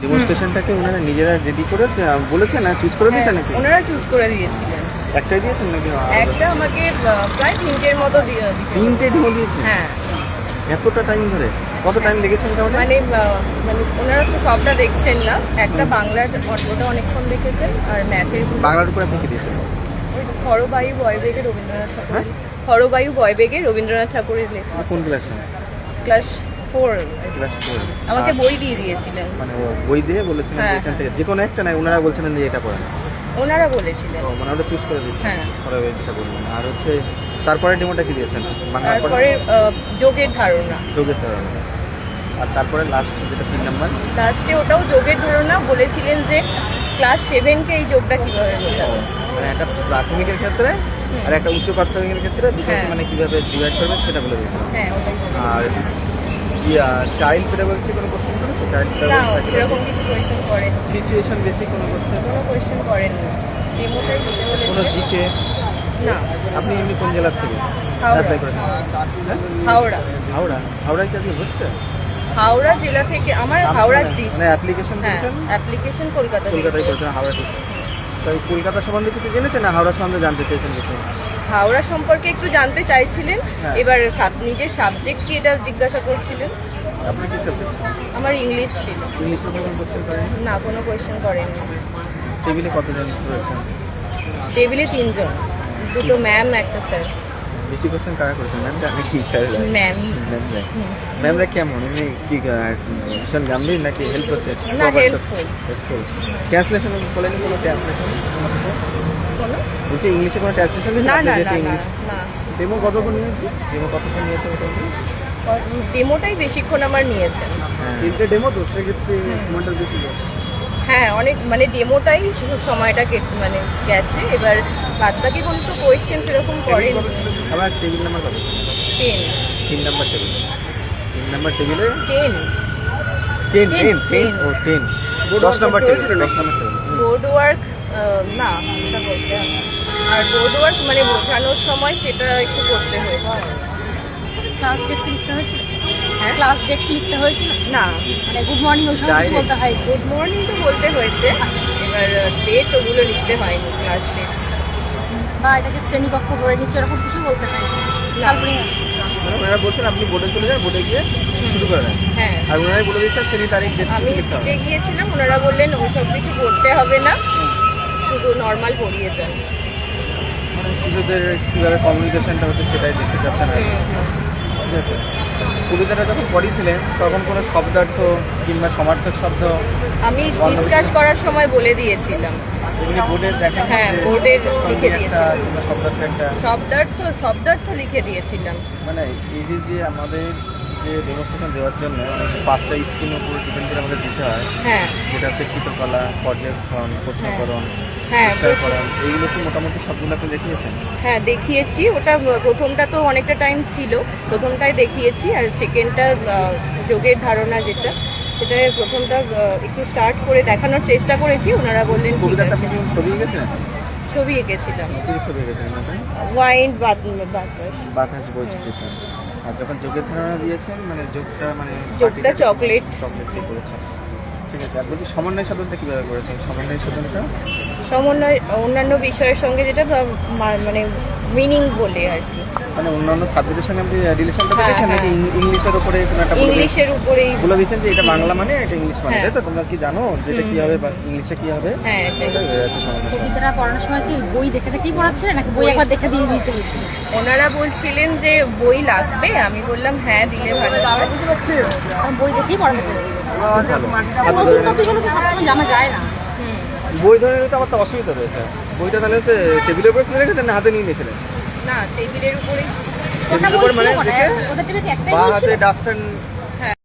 ডেমনস্ট্রেশনটাকে ওনারা নিজেরা রেডি করেছে বলেছে না চুজ করে দিয়েছে নাকি? হ্যাঁ, ওনারা চুজ করে দিয়েছিলেন। একটাই দিয়েছেন নাকি? একটা আমাকে প্রায় তিনটের মতো দিয়ে তিনটে ডেমো দিয়েছে? হ্যাঁ। এতটা টাইম ধরে? কত টাইম লেগেছে মোটামুটি মানে মানে ওনারা তো সবটা দেখছেন না। একটা বাংলার ওটা অনেকক্ষণ দেখেছেন আর ম্যাথের বাংলার উপরে আপনি কি দিয়েছেন হরবায়ু বয়বেগে রবীন্দ্রনাথ ঠাকুর হ্যাঁ? হরবায়ু বয়বেগে রবীন্দ্রনাথ ঠাকুরের লেখা। কোন ক্লাসে ক্লাস ফোর ক্লাস ফোর আমাকে বই দিয়ে দিয়েছিলেন। মানে বই দিয়ে বলেছিলেন হ্যাঁ, এখান থেকে যে কোনো একটা নাই ওনারা বলছিলেন যে এটা পড়েন। ওনারা বলেছিলেন। ও মানে ওটা চুজ করে দিয়েছেন হ্যাঁ। যেটা বললেন। আর হচ্ছে তারপরে ডেমোটা কি দিয়েছেন? তারপরে যোগের ধারণা। যোগের ধারণা। আর তারপরে লাস্ট যেটা তিন নাম্বার? লাস্টে ওটাও যোগের ধারণা। বলেছিলেন যে ক্লাস সেভেনকে এই যোগটা কীভাবে বোঝাবো। মানে একটা প্রাথমিকের ক্ষেত্রে আর একটা উচ্চ প্রাথমিকের ক্ষেত্রে দুটোকে হ্যাঁ। মানে কীভাবে ডিভাইড করবে সেটা বলে দিয়েছিলাম হ্যাঁ আর চাইল্ড পেডাগোজি কোনো কোশ্চেন করেছ? চাইল্ড না সেরকম কিছু কোয়েশ্চেন করেন। সিচুয়েশন বেসিক কোনো কোশ্চেন কোনো কোয়েশ্চেন করেন। ডেমোটাই দিতে কোনো জিকে না। আপনি এমনি কোন জেলার থেকে? হাওড়া। অ্যাপ্লাই করেছেন? হ্যাঁ? হাওড়া। হাওড়া? হাওড়ায় কি হচ্ছে? হাওড়া জেলা থেকে আমার হাওড়া ডিস্ট্রিক্ট অ্যাপ্লিকেশন হ্যাঁ করেছেন? অ্যাপ্লিকেশন কলকাতা কলকাতায় করেছেন হাওড়া থেকে তো কলকাতা সম্বন্ধে কিছু জেনেছেন না? হাওড়া সম্বন্ধে জানতে চেয়েছেন কিছু? হাওড়া সম্পর্কে একটু জানতে চাইছিলেন। হ্যাঁ। এবার নিজের সাবজেক্ট কি এটা জিজ্ঞাসা করছিলেন? আমার ইংলিশ ছিল। না কোনো কোয়েশ্চেন করেন টেবিলে কতজন টেবিলে তিনজন। দুটো ম্যাম একটা স্যার বেশি কোশ্চেন কারা করেছেন? ম্যাম আপনি কি স্যার ম্যাম ম্যামরা ম্যামরা কেমন? এমনি কি ভীষণ গাম্ভীর নাকি হেল্প করছে? না. হেল্পফুল ট্রান্সলেশন বলেন কোনো ট্রান্সলেশন বলছি ইংলিশে কোনো ট্রান্সলেশন না না ইংলিশ ডেমো কতক্ষণ নিয়েছে? ডেমো কতক্ষণ নিয়েছে মোটামুটি? ডেমোটাই বেশিক্ষণ আমার নিয়েছেন। তিনটে ডেমো তো সেক্ষেত্রে ঘণ্টার বেশি হ্যাঁ অনেক মানে ডেমোটাই শুধু সময়টা মানে গেছে। এবার বাদ বাকি কোনো তো কোয়েশ্চেন সেরকম করেন। আমার টেবিল নাম্বার কত? টেন তিন নাম্বার টেবিল তিন নাম্বার টেবিলে টেন টেন টেন টেন ও টেন দশ নাম্বার টেবিল দশ নাম্বার টেবিল বোর্ড ওয়ার্ক না হবে না। আর বোর্ড ওয়ার্ক মানে বোঝানোর সময় সেটা একটু করতে হয়েছে। ক্লাস ডেট লিখতে হয়েছিল হ্যাঁ? ক্লাস ডেট লিখতে হয়েছিল না। মানে গুড মর্নিং ওই সময় বলতে হয়। গুড মর্নিং তো বলতে হয়েছে এবার ডেট ওগুলো লিখতে হয়নি ক্লাস ডেট বা এটাকে শ্রেণীকক্ষ করে নিচ্ছে এরকম কিছু বলতে তারপরে মানে ওনারা বলছেন আপনি বোর্ডে চলে যান বোর্ডে গিয়ে শুরু করে দেন। হ্যাঁ। আর ওনারাই বলে দিচ্ছেন শ্রেণি তারিখ আমি গিয়েছিলাম ওনারা বললেন কিছু করতে হবে না। শুধু নর্মাল পড়িয়ে যান। শিশুদের কীভাবে কমিউনিকেশনটা হচ্ছে সেটাই দেখতে ঠিক আছে? কবিতাটা যখন পড়িয়েছিলেন তখন কোনো শব্দার্থ কিংবা সমার্থক শব্দ আমি ডিসকাস করার সময় বলে দিয়েছিলাম। হ্যাঁ, লিখে দিয়েছিলাম। শব্দার্থ শব্দার্থ লিখে দিয়েছিলাম। মানে এই যে যে আমাদের যে ডেমনস্ট্রেশন দেওয়ার জন্য পাঁচটা স্ক্রিনের উপর ডিপেন্ড করে আমাদের দিতে হয় হ্যাঁ। যেটা হচ্ছে কৃতকলা পর্যবেক্ষণ প্রশ্নকরণ হ্যাঁ এইগুলো কি মোটামুটি সবগুলো আপনি দেখিয়েছেন? হ্যাঁ দেখিয়েছি। ওটা প্রথমটা তো অনেকটা টাইম ছিল। প্রথমটাই দেখিয়েছি আর সেকেন্ডটা যোগের ধারণা যেটা সেটা প্রথমটা একটু স্টার্ট করে দেখানোর চেষ্টা করেছি ওনারা বললেন ঠিক আছে। ছবি গেছিলেন ছবি এঁকেছিলাম। ওয়াইন বাতাস। বাতাস বৈচিত্র্য। আর যখন যোগের ধারণা দিয়েছেন মানে যোগটা মানে যোগটা চকলেট চকলেট দিয়ে করেছেন। ঠিক আছে আর বলছি সমন্বয় সাধনটা কীভাবে করেছেন? সমন্বয় সাধনটা সমন্বয় অন্যান্য বিষয়ের সঙ্গে যেটা মানে মিনিং বলে আর কি। মানে অন্যান্য সাবজেক্টের সঙ্গে আপনি রিলেশনটা হ্যাঁ, করেছেন নাকি হ্যাঁ। ইংলিশের উপরে কোনো একটা ইংলিশের উপরেই বলে দিয়েছেন যে এটা বাংলা মানে এটা ইংলিশ মানে হ্যাঁ। তাই তো? তোমরা কি জানো যে এটা কি হবে বা ইংলিশে কি হবে? হ্যাঁ হয়ে। কবিতাটা পড়ানোর সময় কি বই দেখে দেখেই পড়াচ্ছিলেন নাকি বই একবার দেখে দিয়ে দিতে হয়েছিল ওনারা বলছিলেন যে বই লাগবে। আমি বললাম হ্যাঁ দিলে ভালো বই দেখেই পড়াতে পেরেছি। নতুন টপিকগুলো তো সবসময় জানা যায় না। বই ধরে নিতে আমার তো অসুবিধা রয়েছে। বইটা তাহলে হচ্ছে টেবিলের উপরে তুলে রেখেছেন না হাতে নিয়ে নিয়েছিলেন? না টেবিলের উপরে। টেবিলের উপরে মানে বা হাতে ডাস্টার